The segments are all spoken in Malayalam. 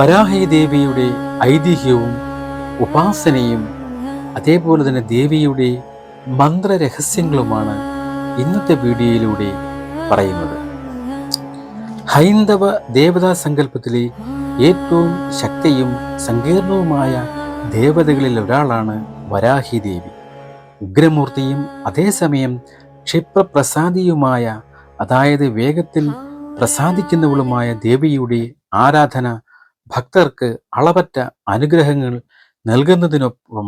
വരാഹി ദേവിയുടെ ഐതിഹ്യവും ഉപാസനയും അതേപോലെ തന്നെ ദേവിയുടെ മന്ത്രരഹസ്യങ്ങളുമാണ് ഇന്നത്തെ വീഡിയോയിലൂടെ പറയുന്നത്. ഹൈന്ദവ ദേവതാ സങ്കല്പത്തിലെ ഏറ്റവും ശക്തിയും സങ്കീർണവുമായ ദേവതകളിൽ ഒരാളാണ് വരാഹി ദേവി. ഉഗ്രമൂർത്തിയും അതേസമയം ക്ഷിപ്രപ്രസാദിയുമായ അതായത് വേഗത്തിൽ പ്രസാദിക്കുന്നവളുമായ ദേവിയുടെ ആരാധന ഭക്തർക്ക് അളവറ്റ അനുഗ്രഹങ്ങൾ നൽകുന്നതിനൊപ്പം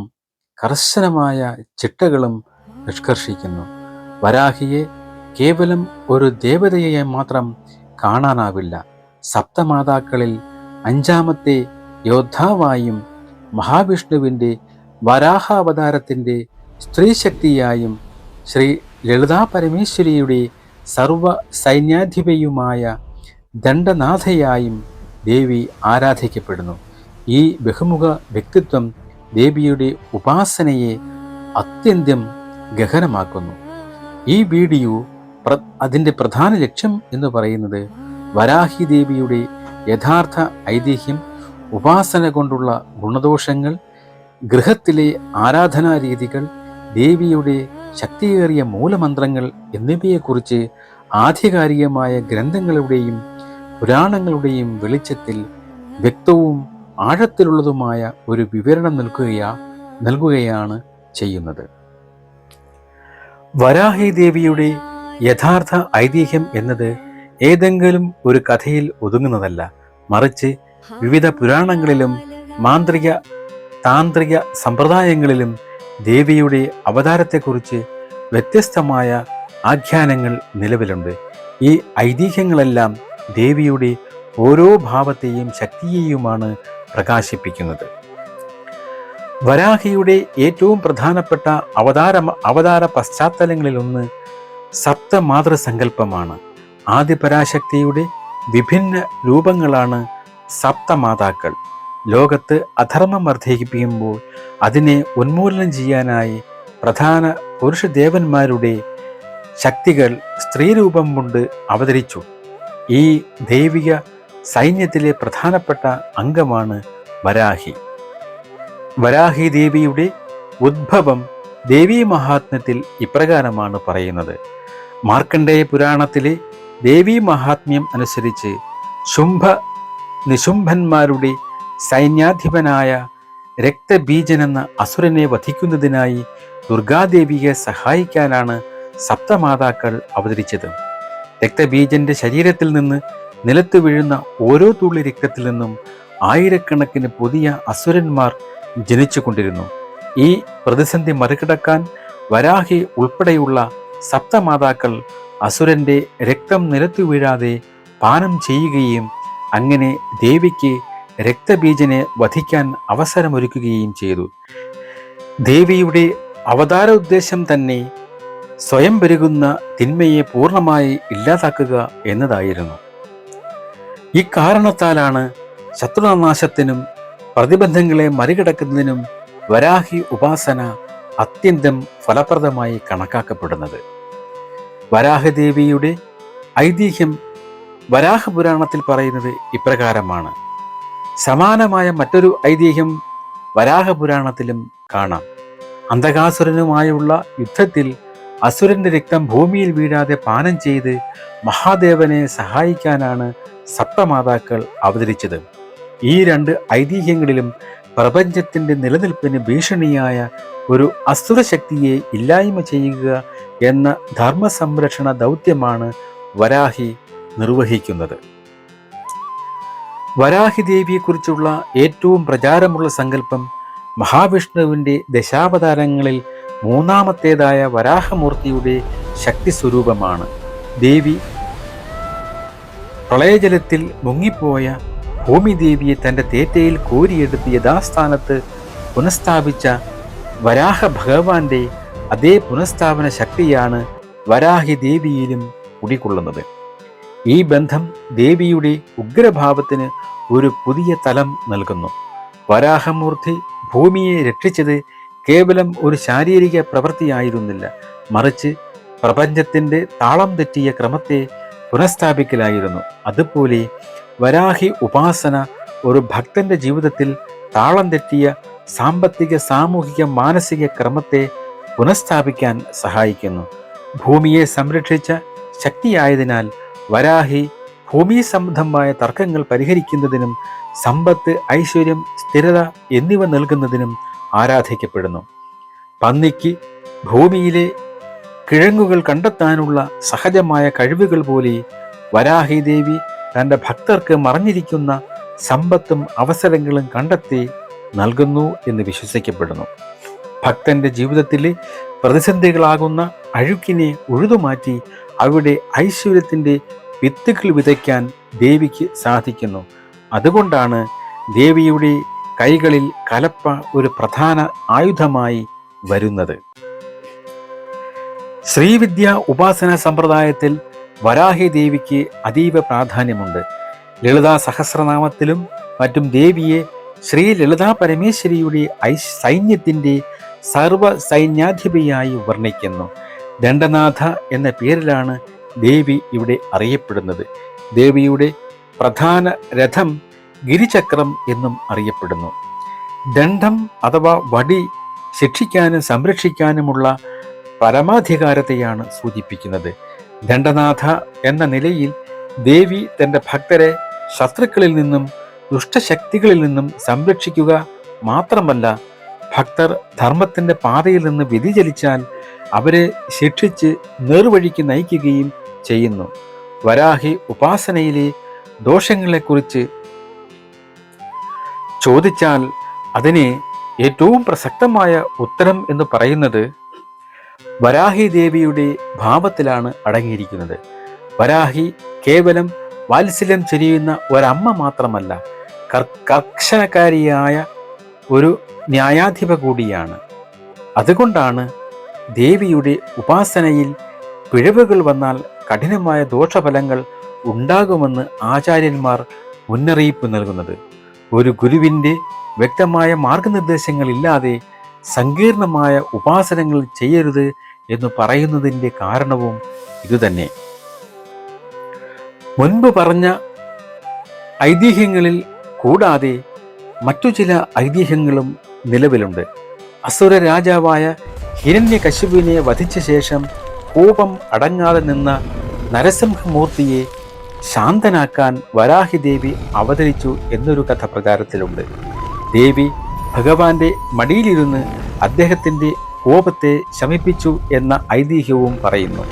കർശനമായ ചിട്ടകളും നിഷ്കർഷിക്കുന്നു. വരാഹിയെ കേവലം ഒരു ദേവതയെ മാത്രം കാണാനാവില്ല. സപ്തമാതാക്കളിൽ അഞ്ചാമത്തെ യോദ്ധാവായും മഹാവിഷ്ണുവിന്റെ വരാഹാവതാരത്തിന്റെ സ്ത്രീശക്തിയായും ശ്രീ ലളിതാ പരമേശ്വരിയുടെ സർവ സൈന്യാധിപയുമായ ദണ്ഡനാഥയായും ദേവി ആരാധിക്കപ്പെടുന്നു. ഈ ബഹുമുഖ വ്യക്തിത്വം ദേവിയുടെ ഉപാസനയെ അത്യന്തം ഗഹനമാക്കുന്നു. ഈ വീഡിയോ പ്ര അതിന്റെ പ്രധാന ലക്ഷ്യം എന്ന് പറയുന്നത് വരാഹി ദേവിയുടെ യഥാർത്ഥ ഐതിഹ്യം ഉപാസന കൊണ്ടുള്ള ഗുണദോഷങ്ങൾ ഗൃഹത്തിലെ ആരാധനാ രീതികൾ ദേവിയുടെ ശക്തിയേറിയ മൂലമന്ത്രങ്ങൾ എന്നിവയെക്കുറിച്ച് ആധികാരികമായ ഗ്രന്ഥങ്ങളുടെയും പുരാണങ്ങളുടെയും വെളിച്ചത്തിൽ വ്യക്തവും ആഴത്തിലുള്ളതുമായ ഒരു വിവരണം നൽകുകയാ നൽകുകയാണ് ചെയ്യുന്നത്. വരാഹി ദേവിയുടെ യഥാർത്ഥ ഐതിഹ്യം എന്നത് ഏതെങ്കിലും ഒരു കഥയിൽ ഒതുങ്ങുന്നതല്ല. മറിച്ച് വിവിധ പുരാണങ്ങളിലും മാന്ത്രിക താന്ത്രിക സമ്പ്രദായങ്ങളിലും ദേവിയുടെ അവതാരത്തെക്കുറിച്ച് വ്യത്യസ്തമായ ആഖ്യാനങ്ങൾ നിലവിലുണ്ട്. ഈ ഐതിഹ്യങ്ങളെല്ലാം ദേവിയുടെ ഓരോ ഭാവത്തെയും ശക്തിയെയുമാണ് പ്രകാശിപ്പിക്കുന്നത്. വരാഹിയുടെ ഏറ്റവും പ്രധാനപ്പെട്ട അവതാര അവതാര പശ്ചാത്തലങ്ങളിലൊന്ന് സപ്തമാതൃസങ്കല്പമാണ്. ആദിപരാശക്തിയുടെ വിഭിന്ന രൂപങ്ങളാണ് സപ്തമാതാക്കൾ. ലോകത്ത് അധർമ്മം വർദ്ധിപ്പിക്കുമ്പോൾ അതിനെ ഉന്മൂലനം ചെയ്യാനായി പ്രധാന പുരുഷദേവന്മാരുടെ ശക്തികൾ സ്ത്രീരൂപം കൊണ്ട് അവതരിച്ചു. ഈ ദൈവിക സൈന്യത്തിലെ പ്രധാനപ്പെട്ട അംഗമാണ് വരാഹി. വരാഹി ദേവിയുടെ ഉദ്ഭവം ദേവീ മഹാത്മ്യത്തിൽ ഇപ്രകാരമാണ് പറയുന്നത്. മാർക്കണ്ഡേയ പുരാണത്തിലെ ദേവീ മഹാത്മ്യം അനുസരിച്ച് ശുംഭ നിശുംഭന്മാരുടെ സൈന്യാധിപനായ രക്തബീജനെന്ന അസുരനെ വധിക്കുന്നതിനായി ദുർഗാദേവിയെ സഹായിക്കാനാണ് സപ്തമാതാക്കൾ അവതരിച്ചത്. രക്തബീജന്റെ ശരീരത്തിൽ നിന്ന് നിലത്ത് വീഴുന്ന ഓരോ തുള്ളി രക്തത്തിൽ നിന്നും ആയിരക്കണക്കിന് പുതിയ അസുരന്മാർ ജനിച്ചുകൊണ്ടിരുന്നു. ഈ പ്രതിസന്ധി മറികടക്കാൻ വരാഹി ഉൾപ്പെടെയുള്ള സപ്തമാതാക്കൾ അസുരന്റെ രക്തം നിലത്തു വീഴാതെ പാനം ചെയ്യുകയും അങ്ങനെ ദേവിക്ക് രക്തബീജനെ വധിക്കാൻ അവസരമൊരുക്കുകയും ചെയ്തു. ദേവിയുടെ അവതാര ഉദ്ദേശം തന്നെ സ്വയം പെരുകുന്ന തിന്മയെ പൂർണമായി ഇല്ലാതാക്കുക എന്നതായിരുന്നു. ഇക്കാരണത്താലാണ് ശത്രുനാശത്തിനും പ്രതിബന്ധങ്ങളെ മറികടക്കുന്നതിനും വരാഹി ഉപാസന അത്യന്തം ഫലപ്രദമായി കണക്കാക്കപ്പെടുന്നത്. വരാഹദേവിയുടെ ഐതിഹ്യം വരാഹപുരാണത്തിൽ പറയുന്നത് ഇപ്രകാരമാണ്. സമാനമായ മറ്റൊരു ഐതിഹ്യം വരാഹപുരാണത്തിലും കാണാം. അന്ധകാസുരനുമായുള്ള യുദ്ധത്തിൽ അസുരന്റെ രക്തം ഭൂമിയിൽ വീഴാതെ പാനം ചെയ്ത് മഹാദേവനെ സഹായിക്കാനാണ് സപ്തമാതാക്കൾ അവതരിച്ചത്. ഈ രണ്ട് ഐതിഹ്യങ്ങളിലും പ്രപഞ്ചത്തിന്റെ നിലനിൽപ്പിന് ഭീഷണിയായ ഒരു അസുരശക്തിയെ ഇല്ലായ്മ ചെയ്യുക എന്ന ധർമ്മ സംരക്ഷണ ദൗത്യമാണ് വരാഹി നിർവഹിക്കുന്നത്. വരാഹി ദേവിയെക്കുറിച്ചുള്ള ഏറ്റവും പ്രചാരമുള്ള സങ്കല്പം മഹാവിഷ്ണുവിന്റെ ദശാവതാരങ്ങളിൽ മൂന്നാമത്തേതായ വരാഹമൂർത്തിയുടെ ശക്തി സ്വരൂപമാണ് ദേവി പ്രളയജലത്തിൽ മുങ്ങിപ്പോയ ഭൂമിദേവിയെ തന്റെ തേറ്റയിൽ കോരിയെടുത്ത് യഥാസ്ഥാനത്ത് പുനഃസ്ഥാപിച്ച വരാഹ ഭഗവാന്റെ അതേ പുനഃസ്ഥാപന ശക്തിയാണ് വരാഹി ദേവിയിലും കുടികൊള്ളുന്നത്. ഈ ബന്ധം ദേവിയുടെ ഉഗ്രഭാവത്തിന് ഒരു പുതിയ തലം നൽകുന്നു. വരാഹമൂർത്തി ഭൂമിയെ രക്ഷിച്ചത് കേവലം ഒരു ശാരീരിക പ്രവൃത്തിയായിരുന്നില്ല. മറിച്ച് പ്രപഞ്ചത്തിന്റെ താളം തെറ്റിയ ക്രമത്തെ പുനഃസ്ഥാപിക്കലായിരുന്നു. അതുപോലെ വരാഹി ഉപാസന ഒരു ഭക്തന്റെ ജീവിതത്തിൽ താളം തെറ്റിയ സാമ്പത്തിക സാമൂഹിക മാനസിക ക്രമത്തെ പുനഃസ്ഥാപിക്കാൻ സഹായിക്കുന്നു. ഭൂമിയെ സംരക്ഷിച്ച ശക്തിയായതിനാൽ വരാഹി ഭൂമി സംബന്ധമായ തർക്കങ്ങൾ പരിഹരിക്കുന്നതിനും സമ്പത്ത് ഐശ്വര്യം സ്ഥിരത എന്നിവ നൽകുന്നതിനും ആരാധിക്കപ്പെടുന്നു. പന്നിക്ക് ഭൂമിയിലെ കിഴങ്ങുകൾ കണ്ടെത്താനുള്ള സഹജമായ കഴിവുകൾ പോലെ വരാഹി ദേവി തന്റെ ഭക്തർക്ക് മറഞ്ഞിരിക്കുന്ന സമ്പത്തും അവസരങ്ങളും കണ്ടെത്തി നൽകുന്നു എന്ന് വിശ്വസിക്കപ്പെടുന്നു. ഭക്തന്റെ ജീവിതത്തിലെ പ്രതിസന്ധികളാകുന്ന അഴുക്കിനെ ഉഴുതുമാറ്റി അവിടെ ഐശ്വര്യത്തിന്റെ വിത്തുകൾ വിതയ്ക്കാൻ ദേവിക്ക് സാധിക്കുന്നു. അതുകൊണ്ടാണ് ദേവിയുടെ കൈകളിൽ കലപ്പ ഒരു പ്രധാന ആയുധമായി വരുന്നത്. ശ്രീവിദ്യ ഉപാസന സമ്പ്രദായത്തിൽ വരാഹി ദേവിക്ക് അതീവ പ്രാധാന്യമുണ്ട്. ലളിതാ സഹസ്രനാമത്തിലും മറ്റും ദേവിയെ ശ്രീ ലളിതാ പരമേശ്വരിയുടെ ഐ സൈന്യത്തിന്റെ സർവ സൈന്യാധിപയായി വർണിക്കുന്നു. ദണ്ഡനാഥ എന്ന പേരിലാണ് ദേവി ഇവിടെ അറിയപ്പെടുന്നത്. ദേവിയുടെ പ്രധാന രഥം ഗിരിചക്രം എന്നും അറിയപ്പെടുന്നു. ദണ്ഡം അഥവാ വടി ശിക്ഷിക്കാനും സംരക്ഷിക്കാനുമുള്ള പരമാധികാരത്തെയാണ് സൂചിപ്പിക്കുന്നത്. ദണ്ഡനാഥ എന്ന നിലയിൽ ദേവി തന്റെ ഭക്തരെ ശത്രുക്കളിൽ നിന്നും ദുഷ്ടശക്തികളിൽ നിന്നും സംരക്ഷിക്കുക മാത്രമല്ല ഭക്തർ ധർമ്മത്തിന്റെ പാതയിൽ നിന്ന് വ്യതിചലിച്ചാൽ അവരെ ശിക്ഷിച്ച് നേർവഴിക്ക് നയിക്കുകയും ചെയ്യുന്നു. വരാഹി ഉപാസനയിലെ ദോഷങ്ങളെക്കുറിച്ച് ചോദിച്ചാൽ അതിന് ഏറ്റവും പ്രസക്തമായ ഉത്തരം എന്ന് പറയുന്നത് വരാഹി ദേവിയുടെ ഭാവത്തിലാണ് അടങ്ങിയിരിക്കുന്നത്. വരാഹി കേവലം വാത്സല്യം ചെരിയുന്ന ഒരമ്മ മാത്രമല്ല കർ- ഒരു ന്യായാധിപ കൂടിയാണ്. അതുകൊണ്ടാണ് ദേവിയുടെ ഉപാസനയിൽ പിഴവുകൾ വന്നാൽ കഠിനമായ ദോഷഫലങ്ങൾ ഉണ്ടാകുമെന്ന് ആചാര്യന്മാർ മുന്നറിയിപ്പ് നൽകുന്നത്. ഒരു ഗുരുവിന്റെ വ്യക്തമായ മാർഗനിർദ്ദേശങ്ങളില്ലാതെ സങ്കീർണമായ ഉപാസനകൾ ചെയ്യരുത് എന്ന് പറയുന്നതിന്റെ കാരണവും ഇതുതന്നെ. മുൻപ് പറഞ്ഞ ഐതിഹ്യങ്ങളിൽ കൂടാതെ മറ്റു ചില ഐതിഹ്യങ്ങളും നിലവിലുണ്ട്. അസുര രാജാവായ ഹിരണ്യകശുവിനെ വധിച്ച ശേഷം കോപം അടങ്ങാതെ നിന്ന നരസിംഹമൂർത്തിയെ ശാന്തനാക്കാൻ വരാഹി ദേവി അവതരിച്ചു എന്നൊരു കഥ പ്രചാരത്തിലുണ്ട് ദേവി ഭഗവാന്റെ മടിയിലിരുന്ന് അദ്ദേഹത്തിന്റെ കോപത്തെ ശമിപ്പിച്ചു എന്ന ഐതിഹ്യവും പറയുന്നു.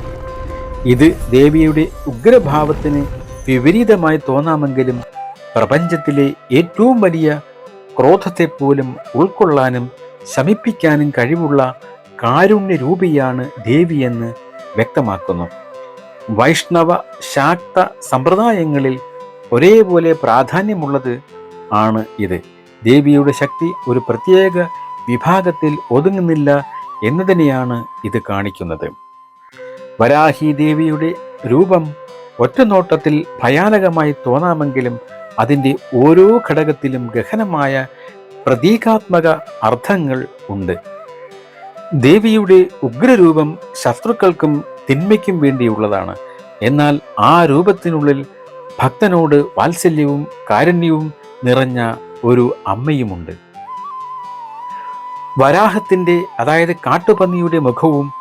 ഇത് ദേവിയുടെ ഉഗ്രഭാവത്തിന് വിപരീതമായി തോന്നാമെങ്കിലും പ്രപഞ്ചത്തിലെ ഏറ്റവും വലിയ ക്രോധത്തെപ്പോലും ഉൾക്കൊള്ളാനും ശമിപ്പിക്കാനും കഴിവുള്ള കാരുണ്യരൂപിയാണ് ദേവിയെന്ന് വ്യക്തമാക്കുന്നു. വൈഷ്ണവ ശാക്ത സമ്പ്രദായങ്ങളിൽ ഒരേപോലെ പ്രാധാന്യമുള്ളത് ആണ് ഇത്. ദേവിയുടെ ശക്തി ഒരു പ്രത്യേക വിഭാഗത്തിൽ ഒതുങ്ങുന്നില്ല എന്നതിനെയാണ് ഇത് കാണിക്കുന്നത്. വരാഹി ദേവിയുടെ രൂപം ഒറ്റനോട്ടത്തിൽ ഭയാനകമായി തോന്നാമെങ്കിലും അതിന്റെ ഓരോ ഘടകത്തിലും ഗഹനമായ പ്രതീകാത്മക അർത്ഥങ്ങൾ ഉണ്ട്. ദേവിയുടെ ഉഗ്രരൂപം ശത്രുക്കൾക്കും തിന്മയ്ക്കും വേണ്ടിയുള്ളതാണ്. എന്നാൽ ആ രൂപത്തിനുള്ളിൽ ഭക്തനോട് വാത്സല്യവും കാരുണ്യവും നിറഞ്ഞ ഒരു അമ്മയുമുണ്ട്. വരാഹത്തിന്റെ അതായത് കാട്ടുപന്നിയുടെ മുഖവും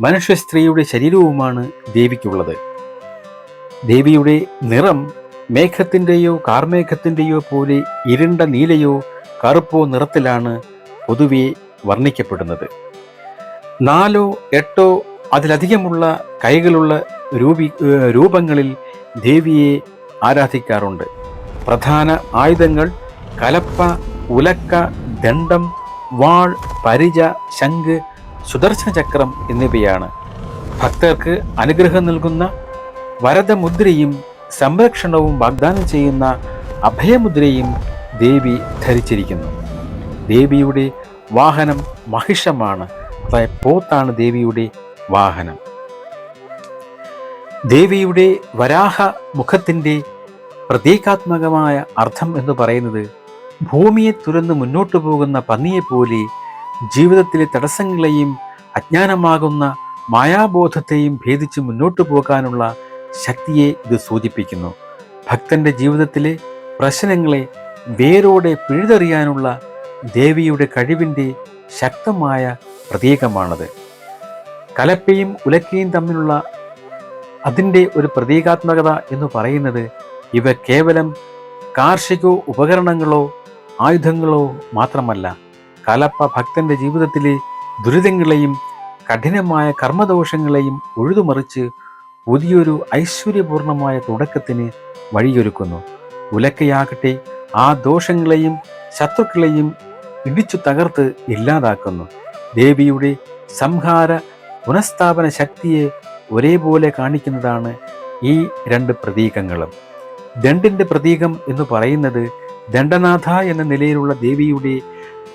മനുഷ്യ സ്ത്രീയുടെ ശരീരവുമാണ് ദേവിക്കുള്ളത്. ദേവിയുടെ നിറം മേഘത്തിന്റെയോ കാർമേഘത്തിന്റെയോ പോലെ ഇരുണ്ട നീലയോ കറുപ്പോ നിറത്തിലാണ് പൊതുവെ വർണിക്കപ്പെടുന്നത്. നാലോ എട്ടോ അതിലധികമുള്ള കൈകളുള്ള രൂപി രൂപങ്ങളിൽ ദേവിയെ ആരാധിക്കാറുണ്ട്. പ്രധാന ആയുധങ്ങൾ കലപ്പ ഉലക്ക ദണ്ഡം വാൾ പരിച ശംഖ് സുദർശന ചക്രം എന്നിവയാണ്. ഭക്തർക്ക് അനുഗ്രഹം നൽകുന്ന വരദമുദ്രയും സംരക്ഷണവും വാഗ്ദാനം ചെയ്യുന്ന അഭയമുദ്രയും ദേവി ധരിച്ചിരിക്കുന്നു. ദേവിയുടെ വാഹനം മഹിഷമാണ്. അതായത് പോത്താണ് ദേവിയുടെ വാഹനം. ദേവിയുടെ വരാഹ മുഖത്തിന്റെ പ്രതീകാത്മകമായ അർത്ഥം എന്ന് പറയുന്നത് ഭൂമിയെ തുരന്ന് മുന്നോട്ടു പോകുന്ന പന്നിയെപ്പോലെ ജീവിതത്തിലെ തടസ്സങ്ങളെയും അജ്ഞാനമാകുന്ന മായാബോധത്തെയും ഭേദിച്ച് മുന്നോട്ടു പോകാനുള്ള ശക്തിയെ ഇത് സൂചിപ്പിക്കുന്നു. ഭക്തന്റെ ജീവിതത്തിലെ പ്രശ്നങ്ങളെ വേരോടെ പിഴുതെറിയാനുള്ള ദേവിയുടെ കഴിവിന്റെ ശക്തമായ പ്രതീകമാണത്. കലപ്പയും ഉലക്കയും തമ്മിലുള്ള അതിന്റെ ഒരു പ്രതീകാത്മകത എന്ന് പറയുന്നത് ഇവ കേവലം കാർഷിക ഉപകരണങ്ങളോ ആയുധങ്ങളോ മാത്രമല്ല കലപ്പ ഭക്തന്റെ ജീവിതത്തിലെ ദുരിതങ്ങളെയും കഠിനമായ കർമ്മദോഷങ്ങളെയും ഒഴുതുമറിച്ച് പുതിയൊരു ഐശ്വര്യപൂർണമായ തുടക്കത്തിന് വഴിയൊരുക്കുന്നു. ഉലക്കയാകട്ടെ ആ ദോഷങ്ങളെയും ശത്രുക്കളെയും ഇടിച്ചു തകർത്ത് ഇല്ലാതാക്കുന്നു. ദേവിയുടെ സംഹാര പുനഃസ്ഥാപന ശക്തിയെ ഒരേപോലെ കാണിക്കുന്നതാണ് ഈ രണ്ട് പ്രതീകങ്ങളും. ദണ്ഡിന്റെ പ്രതീകം എന്ന് പറയുന്നത് ദണ്ഡനാഥ എന്ന നിലയിലുള്ള ദേവിയുടെ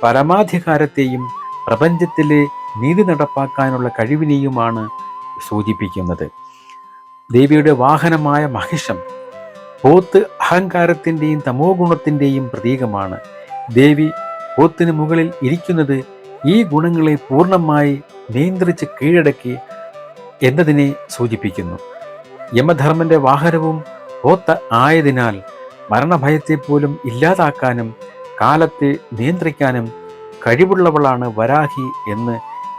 പരമാധികാരത്തെയും പ്രപഞ്ചത്തിലെ നീതി നടപ്പാക്കാനുള്ള കഴിവിനെയുമാണ് സൂചിപ്പിക്കുന്നത്. ദേവിയുടെ വാഹനമായ മഹിഷം പോത്ത് അഹങ്കാരത്തിന്റെയും തമോ ഗുണത്തിന്റെയും പ്രതീകമാണ്. ദേവി പോത്തിന് മുകളിൽ ഇരിക്കുന്നത് ഈ ഗുണങ്ങളെ പൂർണമായി നിയന്ത്രിച്ച് കീഴടക്കി എന്നതിനെ സൂചിപ്പിക്കുന്നു. യമധർമ്മന്റെ വാഹനവും പോത്ത ആയതിനാൽ മരണഭയത്തെ പോലും ഇല്ലാതാക്കാനും കാലത്തെ നിയന്ത്രിക്കാനും കഴിവുള്ളവളാണ് വരാഹി എന്ന്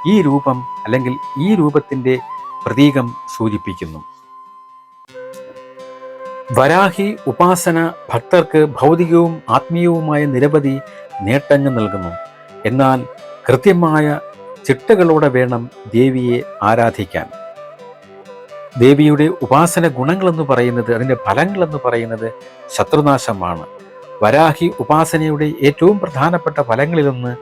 ഈ രൂപം അല്ലെങ്കിൽ ഈ രൂപത്തിന്റെ പ്രതീകം സൂചിപ്പിക്കുന്നു. വരാഹി ഉപാസന ഭക്തർക്ക് ഭൗതികവും ആത്മീയവുമായ നിരവധി നേട്ടങ്ങൾ നൽകുന്നു. എന്നാൽ കൃത്യമായ ചിട്ടകളോടെ വേണം ദേവിയെ ആരാധിക്കാൻ. ദേവിയുടെ ഉപാസന ഗുണങ്ങളെന്ന് പറയുന്നത് അതിന്റെ ഫലങ്ങളെന്ന് പറയുന്നത് ശത്രുനാശമാണ്. വരാഹി ഉപാസനയുടെ ഏറ്റവും പ്രധാനപ്പെട്ട ഫലങ്ങളിലൊന്ന്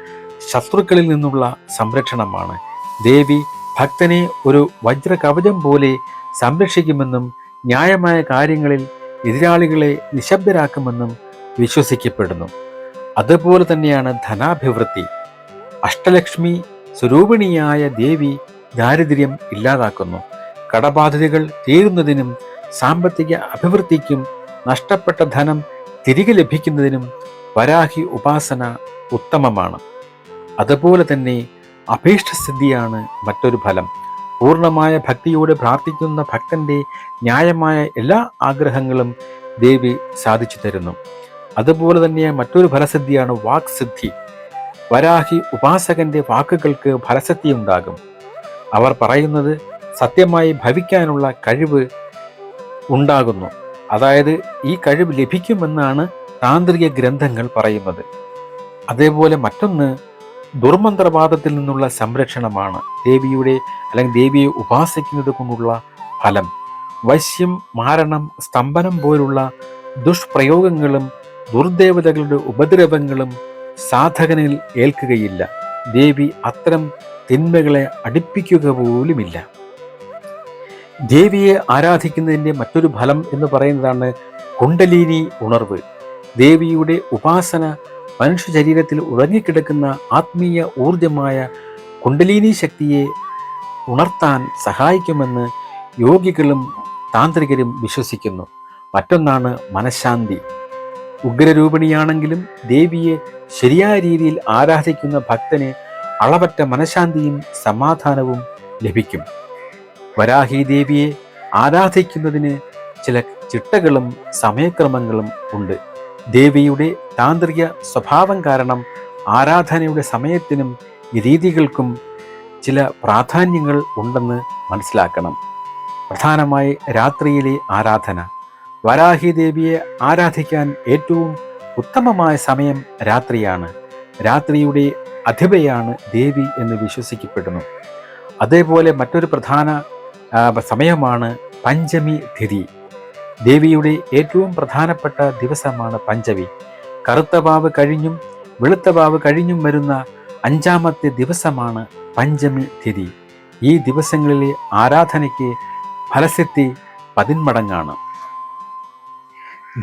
ശത്രുക്കളിൽ നിന്നുള്ള സംരക്ഷണമാണ്. ദേവി ഭക്തനെ ഒരു വജ്രകവചം പോലെ സംരക്ഷിക്കുമെന്നും ന്യായമായ കാര്യങ്ങളിൽ എതിരാളികളെ നിശബ്ദരാക്കുമെന്നും വിശ്വസിക്കപ്പെടുന്നു. അതുപോലെ തന്നെയാണ് ധനാഭിവൃദ്ധി. അഷ്ടലക്ഷ്മി സ്വരൂപിണിയായ ദേവി ദാരിദ്ര്യം ഇല്ലാതാക്കുന്നു. കടബാധ്യതകൾ തീരുന്നതിനും സാമ്പത്തിക അഭിവൃദ്ധിക്കും നഷ്ടപ്പെട്ട ധനം തിരികെ ലഭിക്കുന്നതിനും വരാഹി ഉപാസന ഉത്തമമാണ്. അതുപോലെ തന്നെ അഭീഷ്ടസിദ്ധിയാണ് മറ്റൊരു ഫലം. പൂർണമായ ഭക്തിയോടെ പ്രാർത്ഥിക്കുന്ന ഭക്തന്റെ ന്യായമായ എല്ലാ ആഗ്രഹങ്ങളും ദേവി സാധിച്ചു തരുന്നു. അതുപോലെ തന്നെ മറ്റൊരു ഫലസിദ്ധിയാണ് വാക്സിദ്ധി. വരാഹി ഉപാസകന്റെ വാക്കുകൾക്ക് ഫലസിദ്ധി ഉണ്ടാകും അവർ പറയുന്നത് സത്യമായി ഭവിക്കാനുള്ള കഴിവ് ഉണ്ടാകുന്നു. അതായത് ഈ കഴിവ് ലഭിക്കുമെന്നാണ് താന്ത്രിക ഗ്രന്ഥങ്ങൾ പറയുന്നത്. അതേപോലെ മറ്റൊന്ന് ദുർമന്ത്രവാദത്തിൽ നിന്നുള്ള സംരക്ഷണമാണ്. ദേവിയുടെ അല്ലെങ്കിൽ ദേവിയെ ഉപാസിക്കുന്നത് കൊണ്ടുള്ള ഫലം. വശ്യം മാരണം സ്തംഭനം പോലുള്ള ദുഷ്പ്രയോഗങ്ങളും ദുർദേവതകളുടെ ഉപദ്രവങ്ങളും സാധകനിൽ ഏൽക്കുകയില്ല. ദേവി അത്തരം തിന്മകളെ അടുപ്പിക്കുക പോലുമില്ല. ദേവിയെ ആരാധിക്കുന്നതിന്റെ മറ്റൊരു ഫലം എന്ന് പറയുന്നതാണ് കുണ്ടലിനി ഉണർവ്. ദേവിയുടെ ഉപാസന മനുഷ്യ ശരീരത്തിൽ ഉറങ്ങിക്കിടക്കുന്ന ആത്മീയ ഊർജമായ കുണ്ടലിനി ശക്തിയെ ഉണർത്താൻ സഹായിക്കുമെന്ന് യോഗികളും താന്ത്രികരും വിശ്വസിക്കുന്നു. മറ്റൊന്നാണ് മനഃശാന്തി. ഉഗ്രരൂപിണിയാണെങ്കിലും ദേവിയെ ശരിയായ രീതിയിൽ ആരാധിക്കുന്ന ഭക്തന് അളവറ്റ മനഃശാന്തിയും സമാധാനവും ലഭിക്കും. വരാഹി ദേവിയെ ആരാധിക്കുന്നതിന് ചില ചിട്ടകളും സമയക്രമങ്ങളും ഉണ്ട്. ദേവിയുടെ താന്ത്രിക സ്വഭാവം കാരണം ആരാധനയുടെ സമയത്തിനും രീതികൾക്കും ചില പ്രാധാന്യങ്ങൾ ഉണ്ടെന്ന് മനസ്സിലാക്കണം. പ്രധാനമായി രാത്രിയിലെ ആരാധന. വരാഹി ദേവിയെ ആരാധിക്കാൻ ഏറ്റവും ഉത്തമമായ സമയം രാത്രിയാണ്. രാത്രിയുടെ അധിപയാണ് ദേവി എന്ന് വിശ്വസിക്കപ്പെടുന്നു. അതേപോലെ മറ്റൊരു പ്രധാന സമയമാണ് പഞ്ചമി തിഥി. ദേവിയുടെ ഏറ്റവും പ്രധാനപ്പെട്ട ദിവസമാണ് പഞ്ചമി. കറുത്ത വാവ് കഴിഞ്ഞും വെളുത്ത വാവ് കഴിഞ്ഞും വരുന്ന അഞ്ചാമത്തെ ദിവസമാണ് പഞ്ചമി തിഥി. ഈ ദിവസങ്ങളിലെ ആരാധനയ്ക്ക് ഫലസിദ്ധി പതിന്മടങ്ങാണ്.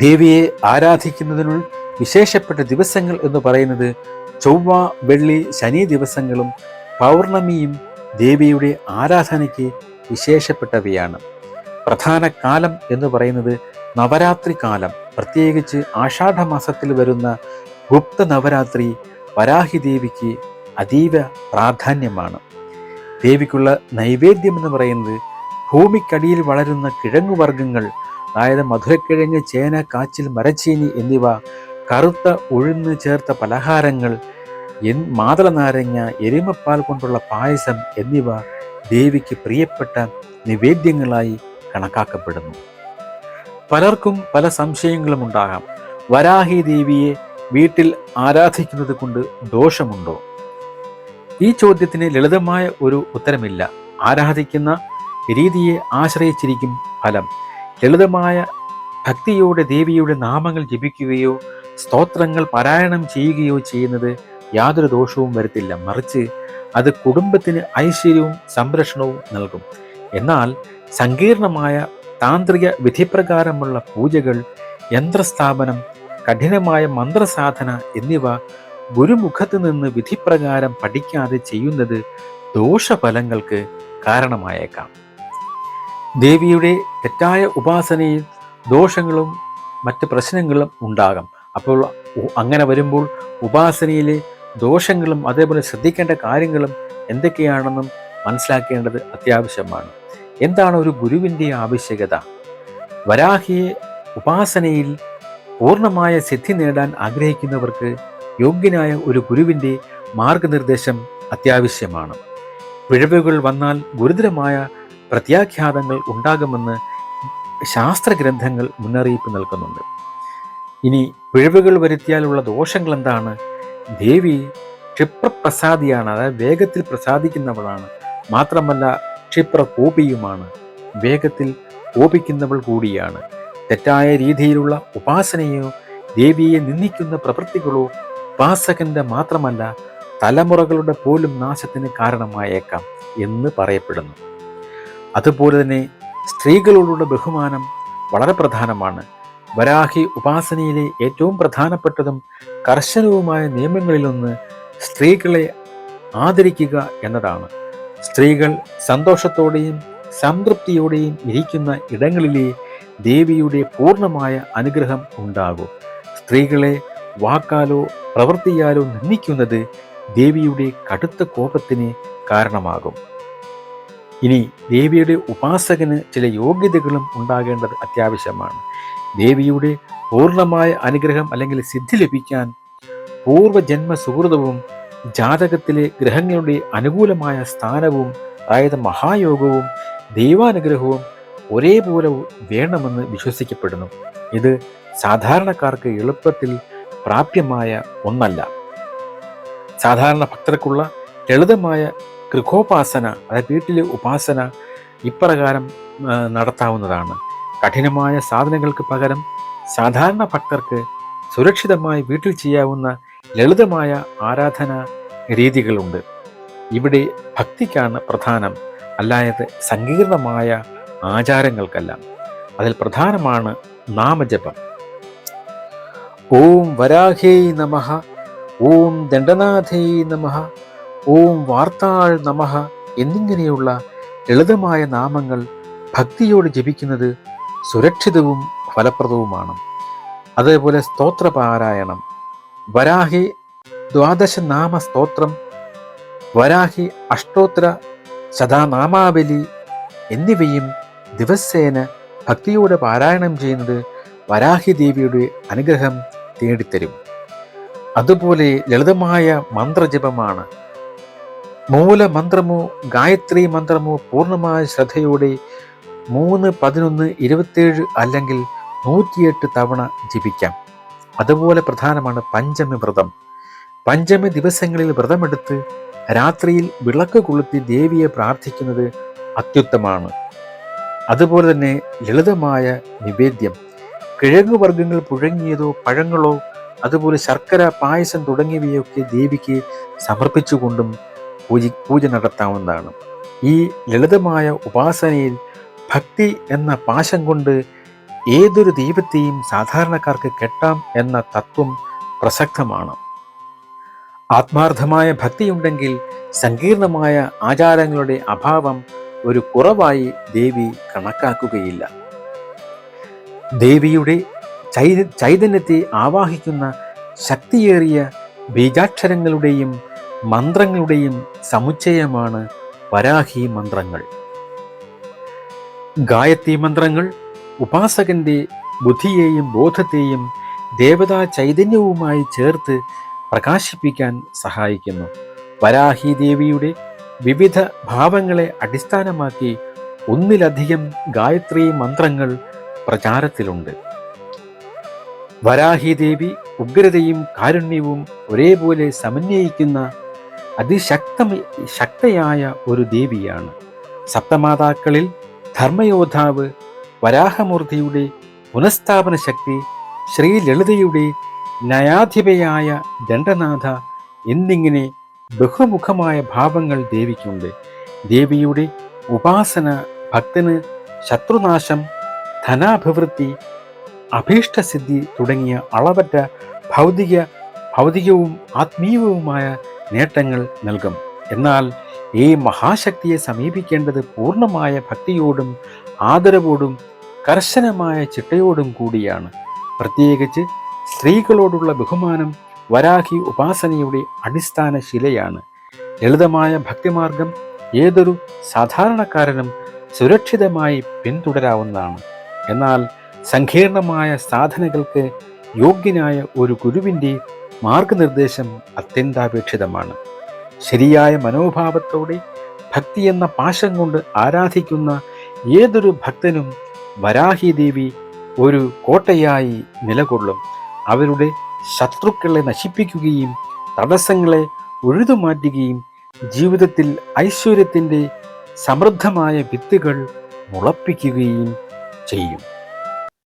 ദേവിയെ ആരാധിക്കുന്നതിനുള്ള വിശേഷപ്പെട്ട ദിവസങ്ങൾ എന്ന് പറയുന്നത് ചൊവ്വ വെള്ളി ശനി ദിവസങ്ങളും പൗർണമിയും ദേവിയുടെ ആരാധനയ്ക്ക് വിശേഷപ്പെട്ടവയാണ്. പ്രധാന കാലം എന്ന് പറയുന്നത് നവരാത്രി കാലം. പ്രത്യേകിച്ച് ആഷാഢമാസത്തിൽ വരുന്ന ഗുപ്ത നവരാത്രി വരാഹി ദേവിക്ക് അതീവ പ്രാധാന്യമാണ്. ദേവിക്കുള്ള നൈവേദ്യം എന്ന് പറയുന്നത് ഭൂമിക്കടിയിൽ വളരുന്ന കിഴങ്ങുവർഗങ്ങൾ അതായത് മധുരക്കിഴങ്ങ് ചേന കാച്ചിൽ മരച്ചീനി എന്നിവ കറുത്ത ഉഴുന്ന് ചേർത്ത പലഹാരങ്ങൾ എൻ മാതള നാരങ്ങ എരുമപ്പാൽ കൊണ്ടുള്ള പായസം എന്നിവ ദേവിക്ക് പ്രിയപ്പെട്ട നിവേദ്യങ്ങളായി കണക്കാക്കപ്പെടുന്നു. പലർക്കും പല സംശയങ്ങളും ഉണ്ടാകാം. വരാഹി ദേവിയെ വീട്ടിൽ ആരാധിക്കുന്നത് കൊണ്ട് ദോഷമുണ്ടോ? ഈ ചോദ്യത്തിന് ലളിതമായ ഒരു ഉത്തരമില്ല. ആരാധിക്കുന്ന രീതിയെ ആശ്രയിച്ചിരിക്കും ഫലം. ലളിതമായ ഭക്തിയോടെ ദേവിയുടെ നാമങ്ങൾ ജപിക്കുകയോ സ്തോത്രങ്ങൾ പാരായണം ചെയ്യുകയോ ചെയ്യുന്നത് യാതൊരു ദോഷവും വരുത്തില്ല. മറിച്ച് അത് കുടുംബത്തിന് ഐശ്വര്യവും സംരക്ഷണവും നൽകും. എന്നാൽ സങ്കീർണമായ താന്ത്രിക വിധിപ്രകാരമുള്ള പൂജകൾ യന്ത്രസ്ഥാപനം കഠിനമായ മന്ത്രസാധന എന്നിവ ഗുരുമുഖത്ത് നിന്ന് വിധിപ്രകാരം പഠിക്കാതെ ചെയ്യുന്നത് ദോഷഫലങ്ങൾക്ക് കാരണമായേക്കാം. ദേവിയുടെ തെറ്റായ ഉപാസനയിൽ ദോഷങ്ങളും മറ്റ് പ്രശ്നങ്ങളും ഉണ്ടാകാം. അപ്പോൾ അങ്ങനെ വരുമ്പോൾ ഉപാസനയിലെ ദോഷങ്ങളും അതേപോലെ ശ്രദ്ധിക്കേണ്ട കാര്യങ്ങളും എന്തൊക്കെയാണെന്നും മനസ്സിലാക്കേണ്ടത് അത്യാവശ്യമാണ്. എന്താണ് ഒരു ഗുരുവിന്റെ ആവശ്യകത? വരാഹിയെ ഉപാസനയിൽ പൂർണമായ സിദ്ധി നേടാൻ ആഗ്രഹിക്കുന്നവർക്ക് യോഗ്യനായ ഒരു ഗുരുവിന്റെ മാർഗനിർദ്ദേശം അത്യാവശ്യമാണ്. പിഴവുകൾ വന്നാൽ ഗുരുതരമായ പ്രത്യാഖ്യാതങ്ങൾ ഉണ്ടാകുമെന്ന് ശാസ്ത്രഗ്രന്ഥങ്ങൾ മുന്നറിയിപ്പ് നൽകുന്നുണ്ട്. ഇനി പിഴവുകൾ വരുത്തിയാലുള്ള ദോഷങ്ങൾ എന്താണ് ദേവി ക്ഷിപ്രപ്രസാദിയാണ് അതായത് വേഗത്തിൽ പ്രസാദിക്കുന്നവളാണ്. മാത്രമല്ല ക്ഷിപ്രകോപിയുമാണ് വേഗത്തിൽ കോപിക്കുന്നവൾ കൂടിയാണ്. തെറ്റായ രീതിയിലുള്ള ഉപാസനയോ ദേവിയെ നിന്ദിക്കുന്ന പ്രവൃത്തികളോ ഉപാസകന്റെ മാത്രമല്ല തലമുറകളുടെ പോലും നാശത്തിന് കാരണമായേക്കാം എന്ന് പറയപ്പെടുന്നു. അതുപോലെ തന്നെ സ്ത്രീകളോടുള്ള ബഹുമാനം വളരെ പ്രധാനമാണ്. വരാഹി ഉപാസനയിലെ ഏറ്റവും പ്രധാനപ്പെട്ടതും കർശനവുമായ നിയമങ്ങളിലൊന്ന് സ്ത്രീകളെ ആദരിക്കുക എന്നതാണ്. സ്ത്രീകൾ സന്തോഷത്തോടെയും സംതൃപ്തിയോടെയും ഇരിക്കുന്ന ഇടങ്ങളിലെ ദേവിയുടെ പൂർണമായ അനുഗ്രഹം ഉണ്ടാകും. സ്ത്രീകളെ വാക്കാലോ പ്രവൃത്തിയാലോ നിന്ദിക്കുന്നത് ദേവിയുടെ കടുത്ത കോപത്തിന് കാരണമാകും. ഇനി ദേവിയുടെ ഉപാസകന് ചില യോഗ്യതകളും ഉണ്ടാകേണ്ടത് അത്യാവശ്യമാണ്. ദേവിയുടെ പൂർണമായ അനുഗ്രഹം അല്ലെങ്കിൽ സിദ്ധി ലഭിക്കാൻ പൂർവജന്മ സുഹൃതവും ജാതകത്തിലെ ഗ്രഹങ്ങളുടെ അനുകൂലമായ സ്ഥാനവും അതായത് മഹായോഗവും ദൈവാനുഗ്രഹവും ഒരേപോലെ വേണമെന്ന് വിശ്വസിക്കപ്പെടുന്നു. ഇത് സാധാരണക്കാർക്ക് എളുപ്പത്തിൽ പ്രാപ്യമായ ഒന്നല്ല. സാധാരണ ഭക്തർക്കുള്ള ലളിതമായ ഗൃഹോപാസന അതായത് വീട്ടിലെ ഉപാസന ഇപ്രകാരം നടത്താവുന്നതാണ്. കഠിനമായ സാധനങ്ങൾക്ക് പകരം സാധാരണ ഭക്തർക്ക് സുരക്ഷിതമായി വീട്ടിൽ ചെയ്യാവുന്ന ലളിതമായ ആരാധന രീതികളുണ്ട്. ഇവിടെ ഭക്തിക്കാണ് പ്രധാനം. അല്ലായത് സങ്കീർണമായ ആചാരങ്ങൾക്കല്ല. അതിൽ പ്രധാനമാണ് നാമജപം. ഓം വരാഹേ നമ ഓം ദണ്ഡനാഥേ നമ ഓം വാർത്താൾ നമ എന്നിങ്ങനെയുള്ള ലളിതമായ നാമങ്ങൾ ഭക്തിയോട് ജപിക്കുന്നത് സുരക്ഷിതവും ഫലപ്രദവുമാണ്. അതേപോലെ സ്തോത്രപാരായണം വരാഹി ദ്വാദശ നാമ സ്തോത്രം വരാഹി അഷ്ടോത്ര ശതാനാമാവലി എന്നിവയും ദിവസേന ഭക്തിയോടെ പാരായണം ചെയ്യുന്നത് വരാഹി ദേവിയുടെ അനുഗ്രഹം തേടിത്തരും. അതുപോലെ ലളിതമായ മന്ത്രജപമാണ്. മൂലമന്ത്രമോ ഗായത്രി മന്ത്രമോ പൂർണമായ ശ്രദ്ധയോടെ മൂന്ന് പതിനൊന്ന് ഇരുപത്തേഴ് അല്ലെങ്കിൽ നൂറ്റിയെട്ട് തവണ ജപിക്കാം. അതുപോലെ പ്രധാനമാണ് പഞ്ചമി വ്രതം. പഞ്ചമി ദിവസങ്ങളിൽ വ്രതമെടുത്ത് രാത്രിയിൽ വിളക്ക് കൊളുത്തി ദേവിയെ പ്രാർത്ഥിക്കുന്നത് അത്യുത്തമാണ് അതുപോലെ തന്നെ ലളിതമായ നിവേദ്യം. കിഴങ്ങുവർഗങ്ങൾ പുഴങ്ങിയതോ പഴങ്ങളോ അതുപോലെ ശർക്കര പായസം തുടങ്ങിയവയൊക്കെ ദേവിക്ക് സമർപ്പിച്ചുകൊണ്ടും പൂജ പൂജ നടത്താവുന്നതാണ്. ഈ ലളിതമായ ഉപാസനയിൽ ഭക്തി എന്ന പാശം കൊണ്ട് ഏതൊരു ദീപത്തെയും സാധാരണക്കാർക്ക് കെട്ടാം എന്ന തത്വം പ്രസക്തമാണ്. ആത്മാർത്ഥമായ ഭക്തിയുണ്ടെങ്കിൽ സങ്കീർണമായ ആചാരങ്ങളുടെ അഭാവം ഒരു കുറവായി ദേവി കണക്കാക്കുകയില്ല. ദേവിയുടെ ചൈതന്യത്തെ ആവാഹിക്കുന്ന ശക്തിയേറിയ ബീജാക്ഷരങ്ങളുടെയും മന്ത്രങ്ങളുടെയും സമുച്ചയമാണ് വരാഹി മന്ത്രങ്ങൾ. ഗായത്രി മന്ത്രങ്ങൾ ഉപാസകന്റെ ബുദ്ധിയെയും ബോധത്തെയും ദേവതാ ചൈതന്യവുമായി ചേർത്ത് പ്രകാശിപ്പിക്കാൻ സഹായിക്കുന്നു. വരാഹി ദേവിയുടെ വിവിധ ഭാവങ്ങളെ അടിസ്ഥാനമാക്കി ഒന്നിലധികം ഗായത്രി മന്ത്രങ്ങൾ പ്രചാരത്തിലുണ്ട്. വരാഹി ദേവി ഉഗ്രതയും കാരുണ്യവും ഒരേപോലെ സമന്വയിക്കുന്ന അതിശക്ത ശക്തയായ ഒരു ദേവിയാണ്. സപ്തമാതാക്കളിൽ ധർമ്മയോദ്ധാവ് വരാഹമൂർത്തിയുടെ പുനഃസ്ഥാപന ശക്തി ശ്രീ ലളിതയുടെ ന്യായാധിപയായ ദണ്ഡനാഥ എന്നിങ്ങനെ ബഹുമുഖമായ ഭാവങ്ങൾ ദേവിക്കുണ്ട്. ദേവിയുടെ ഉപാസന ഭക്തന് ശത്രുനാശം ധനാഭിവൃദ്ധി അഭീഷ്ടസിദ്ധി തുടങ്ങിയ അളവറ്റ ഭൗതിക ഭൗതികവും ആത്മീയവുമായ നേട്ടങ്ങൾ നൽകും. എന്നാൽ ഈ മഹാശക്തിയെ സമീപിക്കേണ്ടത് പൂർണമായ ഭക്തിയോടും ആദരവോടും കർശനമായ ചിട്ടയോടും കൂടിയാണ്. പ്രത്യേകിച്ച് സ്ത്രീകളോടുള്ള ബഹുമാനം വരാഹി ഉപാസനയുടെ അടിസ്ഥാന ശിലയാണ്. ലളിതമായ ഭക്തിമാർഗം ഏതൊരു സാധാരണക്കാരനും സുരക്ഷിതമായി പിന്തുടരാവുന്നതാണ്. എന്നാൽ സങ്കീർണമായ സാധനകൾക്ക് യോഗ്യനായ ഒരു ഗുരുവിന്റെ മാർഗനിർദ്ദേശം അത്യന്താപേക്ഷിതമാണ്. ശരിയായ മനോഭാവത്തോടെ ഭക്തി എന്ന പാശം കൊണ്ട് ആരാധിക്കുന്ന ഏതൊരു ഭക്തനും വരാഹി ദേവി ഒരു കോട്ടയായി നിലകൊള്ളും. അവരുടെ ശത്രുക്കളെ നശിപ്പിക്കുകയും തടസ്സങ്ങളെ ഒഴുതുമാറ്റുകയും ജീവിതത്തിൽ ഐശ്വര്യത്തിന്റെ സമൃദ്ധമായ വിത്തുകൾ മുളപ്പിക്കുകയും ചെയ്യും.